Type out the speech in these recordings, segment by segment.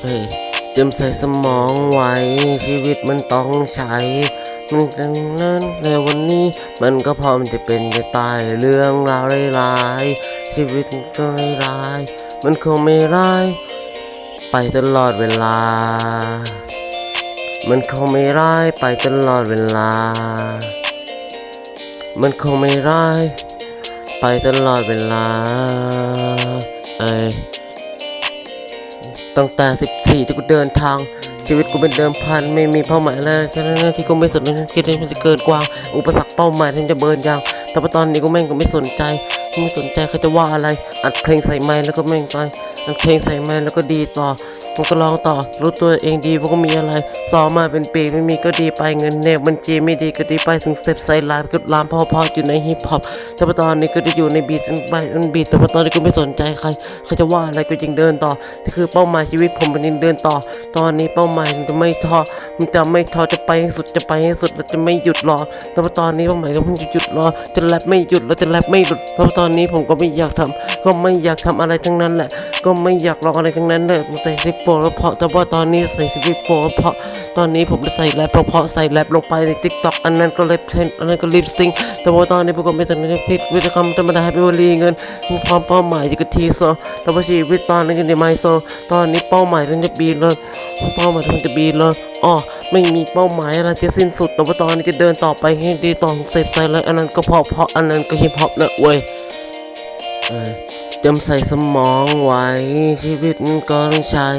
เตรียมใส่สมองไว้ ชีวิตมันต้องใช้ มันดังนั้นในวันนี้มันก็พร้อมจะเป็นจะตายเรื่องราวร้ายๆชีวิตก็ร้ายมันคงไม่ร้ายไปตลอดเวลา มันคงไม่ร้ายไปตลอดเวลา มันคงไม่ร้ายไปตลอดเวลา เอ้ย ตั้งแต่สิบสี่ที่กูเดินทาง ชีวิตกูเป็นเดิมพันไม่มีเป้าหมายอะไรฉะนั้นที่กูไม่สนใจคิดว่ามันจะเกินกว่า อุปสรรคเป้าหมายที่จะเบิร์นยางแต่ตอนนี้กูแม่งก็ไม่สนใจ ไม่สนใจเขาจะว่าอะไร อัดเพลงใส่ไมค์แล้วก็แม่งไปอัดเพลงใส่ไมค์แล้วก็ดีต่อมันก็ร้องต่อ รู้ตัวเองดีว่าก็มีอะไรซ้อมมาเป็นปีไม่มีก็ดีไปเงินเนบบัญชีไม่ดีก็ดีไปถึงสเต็ปใส่ไลฟ์ก็ลามพอๆอยู่ในฮิปฮอปแต่ตอนนี้ก็จะอยู่ในบีทไปมันบีทแต่ตอนนี้กูไม่สนใจใครเขาจะว่าอะไรกูยังเดินต่อนี่คือเป้าหมายชีวิตผมมันยังเดินต่อ ตอนนี้เป้าหมายมันจะไม่ท้อมันจะไม่ท้อจะไปให้สุดจะไปให้สุดแล้วจะไม่หยุดรอแต่ว่าตอนนี้เป้าหมายผมจะหยุดรอจะแรปไม่หยุดแล้วจะแรปไม่หลุดเพราะตอนอนนี้ผมก็ไม่อยากทำก็ไม่อยากทำอะไรทั้งนั้นแหละ ก็ไม่อยากลองอะไรทั้งนั้นเลยผมใส่ซิปโฟแล้วเพาะแต่ว่าตอนนี้ใส่ซิปโฟเพาะตอนนี้ผมใส่แรปเพาะใส่แรปลงไปในทิกตอกอันนั้นก็เลยเทนอันนั้นก็ลิปสติงแต่ว่าตอนนี้ผมก็ไม่สนใจพิษวิธีคำธรรมดาให้เป็นวลีเงินพร้อมเป้าหมายจะกระทีโซแต่ว่าชีวิตตอนนี้ก็ในไมโซตอนนี้เป้าหมายมันจะบีเลยเป้าหมายมันจะบีเลยอ๋อไม่มีเป้าหมายอะไรจะสิ้นสุดแต่ว่าตอนนี้จะเดินต่อไปให้ดีต่อเสพใส่เลยอันนั้นก็เพาะเพราะอันนั้นก็ฮิปฮอปนะเว้ย จำใส่สมองไว้ ชีวิตมันก็ต้องใช้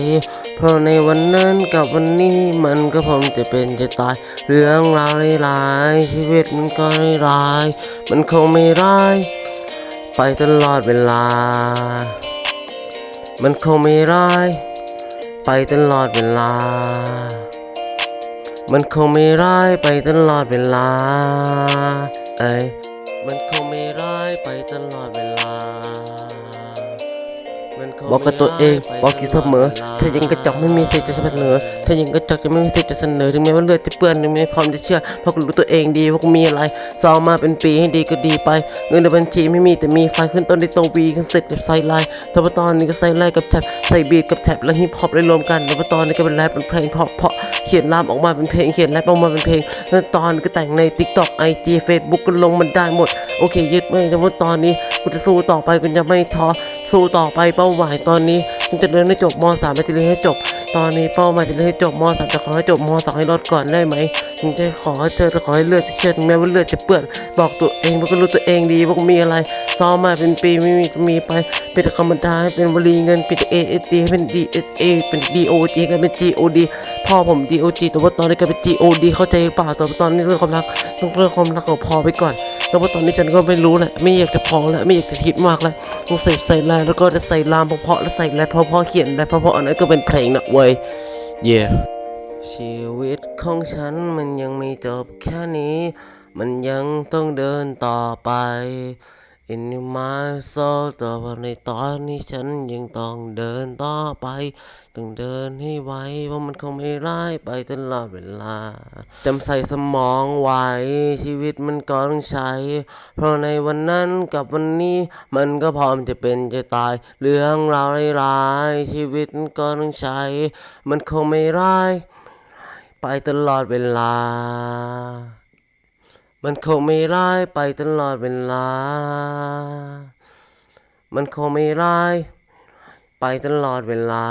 เพราะในวันนั้นกับวันนี้มันก็พร้อมจะเป็นจะตาย เรื่องราวร้ายชีวิตมันก็ร้าย มันคงไม่ร้าย ไปตลอดเวลา มันคงไม่ร้าย ไปตลอดเวลา มันคงไม่ร้ายไปตลอดเวลา เอ้ยมันคงไม่ร้ายไปตลอด บอกกับตัวเองบอกอยู่เสมอไปตลดวลถ้ายังกระจอกไม่มีสิทธิ์จะเสนอถ้ายังกระจอกจะไม่มีสิทธิ์จะเสนอถึงแม้ว่าเลือดจะเปื้อนถึงแม้พร้อมจะเชื่อเพราะกูรู้ตัวเองดีว่ากูมีอะไรซ้อมมาเป็นปีให้ดีก็ดีไป เงินในบัญชีไม่มีแต่มีไฟขึ้นต้นด้วยตัววีขึ้นเสร็จกับไซไลน์แต่ว่าตอนนี้ก็ไซไลน์กับแท็บใส่บีทกับแท็บและฮิปฮอปได้รวมกันแต่ว่าตอนนี้ก็เป็นแรปเป็นเพลงเพราะเพราะเขียนรามออกมาเป็นเพลงเขียนแรปออกมาเป็นเพลงแล้วตอนก็แต่งใน TikTok IG Facebook ก็ลงมันได้หมดโอเคยึดไม่แต่ว่าตอนนี้ กูจะสู้ต่อไปกูจะไม่ท้อสู้ต่อไปเป้าหมายตอนนี้กูจะเรียนให้จบม .3 ไปจะเรียนให้จบ ตอนนี้เป้าหมายจะเรียนให้จบม .3 จะขอให้จบม .2 ให้รอดก่อนได้ไหมถึงจะขอให้เธอจะขอให้เลือดจะเชื่อถึงแม้ว่าเลือดจะเปื้อนบอกตัวเองว่าก็รู้ตัวเองดีว่ามีอะไรซ้อมมาเป็นปีไม่มีมีไปเป็นคำบรรดาให้เป็นวลีเงินเป็น A S D ให้เป็น D S A เป็น D O G ก็เป็น G O D พ่อผม D O G แต่ว่าตอนนี้ก็เป็น G O D เข้าใจหรือเปล่าแต่ว่าตอนนี้เรื่องความรักต้องเรื่องความรักของพอไปก่อน แต่ว่าตอนนี้ฉันก็ไม่รู้แหละไม่อยากจะพองแล้วไม่อยากจะคิดมากแล้วต้องเสพใส่ลายแล้วก็จะใส่ลามเพาะๆแล้วใส่แรปเพราะๆเขียนแรปเพราะๆอันนั้นก็เป็นเพลงนะเว้ยเย่ชีวิตของฉันมันยังไม่จบแค่นี้ มันยังต้องเดินต่อไป In my soul แต่ว่าในตอนนี้ฉันยังต้องเดินต่อไปต้องเดินให้ไวเพราะมันคงไม่ร้ายไปตลอดเวลาจำใส่สมองไว้ชีวิตมันก็ต้องใช้ เพราะในวันนั้นกับวันนี้มันก็พร้อมจะเป็นจะตาย เรื่องราวร้ายชีวิตมันก็ต้องใช้ มันคงไม่ร้ายไปตลอดเวลา มันคงไม่ร้ายไปตลอดเวลา มันคงไม่ร้ายไปตลอดเวลา